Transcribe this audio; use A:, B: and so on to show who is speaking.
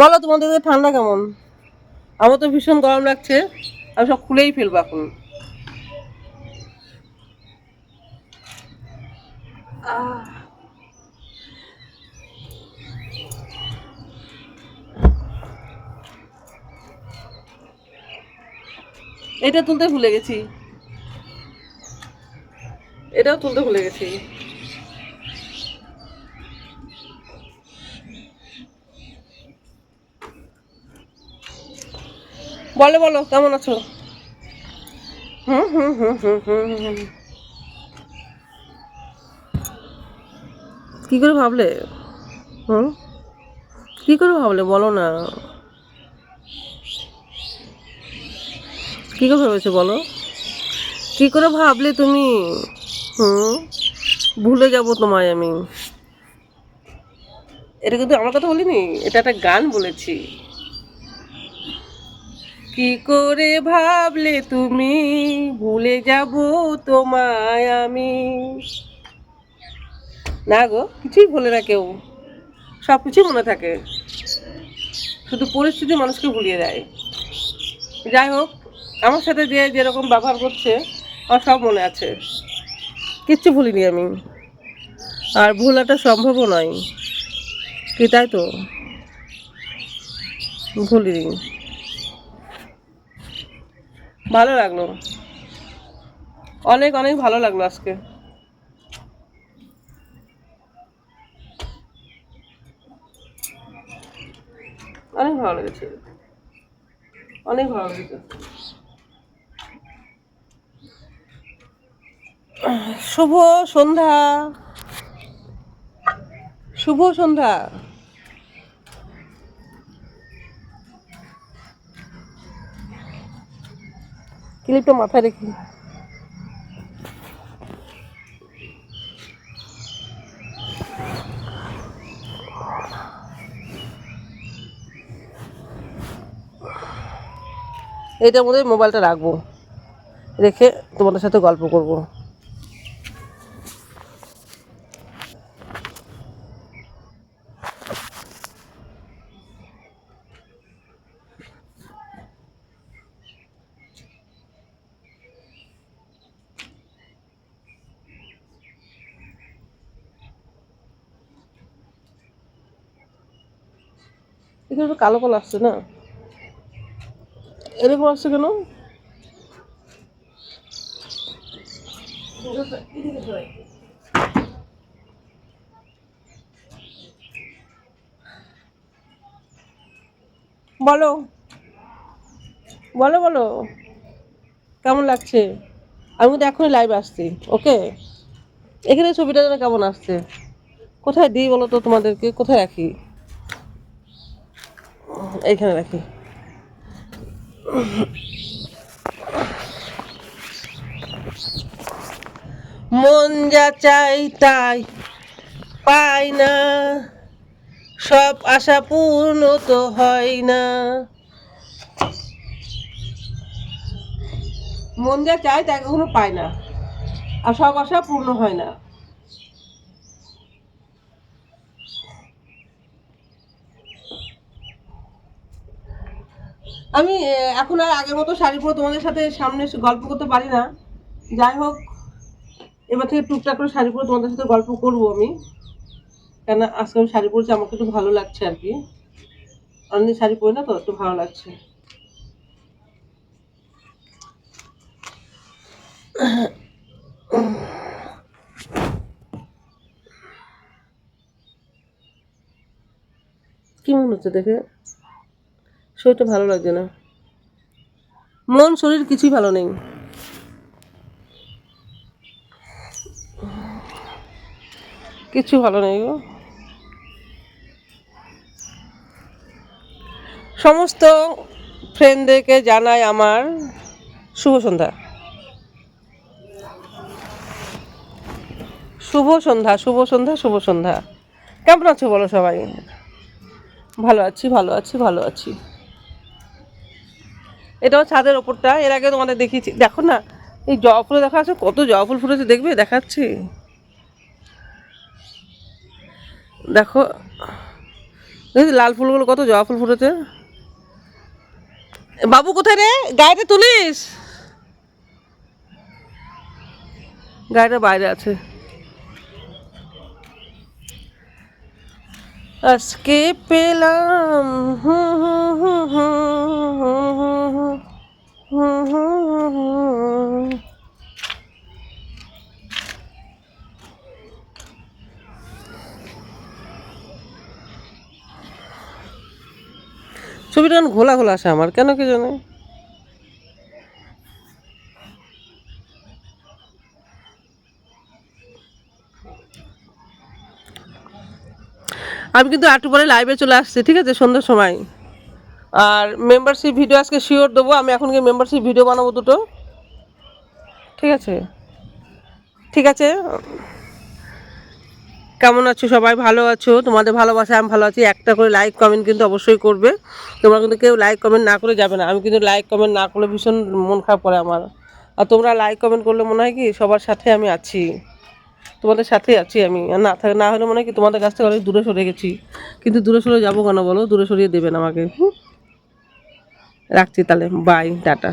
A: বলো তোমাদের ঠান্ডা কেমন? আমার তো ভীষণ গরম লাগছে, আমি সব খুলেই ফেলব এখন। এটা তুলতে ভুলে গেছি। এটাও তুলতে ভুলে গেছি। বলো বলো, কেমন আছো? হুম হুম হুম হুম হুম। কি করে ভাবলে? হুম? কি করে ভাবলে বলো না। কি করে ভেবেছো বলো? কি করে ভাবলে তুমি? হুম? ভুলে যাব তোমায় আমি। এটা কিন্তু আমার কথা বলিনি, এটা একটা গান বলেছি। কি করে ভাবলে তুমি? ভুলে যাব তোমায় আমি। না গো, কিছুই ভুলে না কেউ। সব কিছুই মনে থাকে। শুধু পরিস্থিতি মানুষকে ভুলিয়ে দেয়। যাই হোক, আমার সাথে যে যেরকম ব্যবহার করছে, আমার সব মনে আছে। কিচ্ছু ভুলিনি আমি। আর ভুলাটা সম্ভবও নয়। কি তাই তো? ভুলিনি। ভালো লাগল। অনেক অনেক ভালো লাগল আজকে। অনেক ভালো লেগেছে। অনেক ভালো লেগেছে। শুভ সন্ধ্যা। শুভ সন্ধ্যা। ক্লিপটা মাথায় রেখে এইটার মধ্যে মোবাইলটা রাখব। রেখে তোমাদের সাথে গল্প করব। এখানে কালো কালো আসছে না? এরকম আসছে কেন? বলো। বলো বলো। কেমন লাগছে? আমি কিন্তু এখনই লাইভ আসছি ওকে এখানে ছবিটা যেন কেমন আসছে? কোথায় দিই বলো তো তোমাদেরকে? কোথায় রাখি? এইখানে রাখি। মন যা চাই তাই পাই না, সব আশা পূর্ণ তো হয় না। মন যা চাই তাই কখনো পায় না, আর সব আশা পূর্ণ হয় না। আমি এখন আর আগের মতো শাড়ি পরে তোমাদের সাথে সামনে গল্প করতে পারি না। যাই হোক, এবার থেকে টুকটাক করে শাড়ি পরে তোমাদের সাথে গল্প করব আমি। কেন আজকে আমি শাড়ি পরেছি আমাকে একটু ভালো লাগছে আর কি। অনেকদিন শাড়ি পরি না তো একটু ভালো লাগছে। কি মনে হচ্ছে দেখে? শরীরটা ভালো লাগছে না। মন, শরীর কিছুই ভালো নেই। কিছু ভালো নেই গো। সমস্ত ফ্রেন্ডদেরকে জানাই আমার শুভ সন্ধ্যা। শুভ সন্ধ্যা শুভ সন্ধ্যা শুভ সন্ধ্যা। কেমন আছো বলো সবাই? ভালো আছি ভালো আছি ভালো আছি। এটাও ছাদের ওপরটা, এর আগে তোমাদের দেখিয়েছি। দেখো না, এই জবা ফুলে দেখা আছে কত জবা ফুল ফুটেছে, দেখবে? দেখাচ্ছি। দেখো লাল ফুলগুলো কত জবা ফুল ফুটেছে? বাবু কোথায় রে? গাড়িতে তুলিস। গাড়িটা বাইরে আছে। আজকে পেলাম। ছবিটা ঘোলা ঘোলা আছে আমার কেন কি জানে? আমি কিন্তু একটু পরে লাইভে চলে আসছি, ঠিক আছে? সন্ধ্যার সময়। আর মেম্বারশিপ ভিডিও আজকে শিওর দেবো, আমি এখন গিয়ে মেম্বারশিপ ভিডিও বানাবো দুটো। ঠিক আছে? ঠিক আছে? কেমন আছো সবাই? ভালো আছো? তোমাদের ভালোবাসা আমি ভালো আছি। একটা করে লাইক কমেন্ট কিন্তু অবশ্যই করবে। তোমরা কিন্তু কেউ লাইক কমেন্ট না করে যাবে না। আমি কিন্তু লাইক কমেন্ট না করলে ভীষণ মন খারাপ করে আমার। আর তোমরা লাইক কমেন্ট করলে মনে হয় কি সবার সাথে আমি আছি। তোমাদের সাথে আছি আমি। না থাকে না হলে মনে হয় কি তোমাদের কাছ থেকে অনেক দূরে সরে গেছি। কিন্তু দূরে সরে যাব কেন বলো? দূরে সরিয়ে দেবেন আমাকে। হুম? রাখছি তাহলে। By tata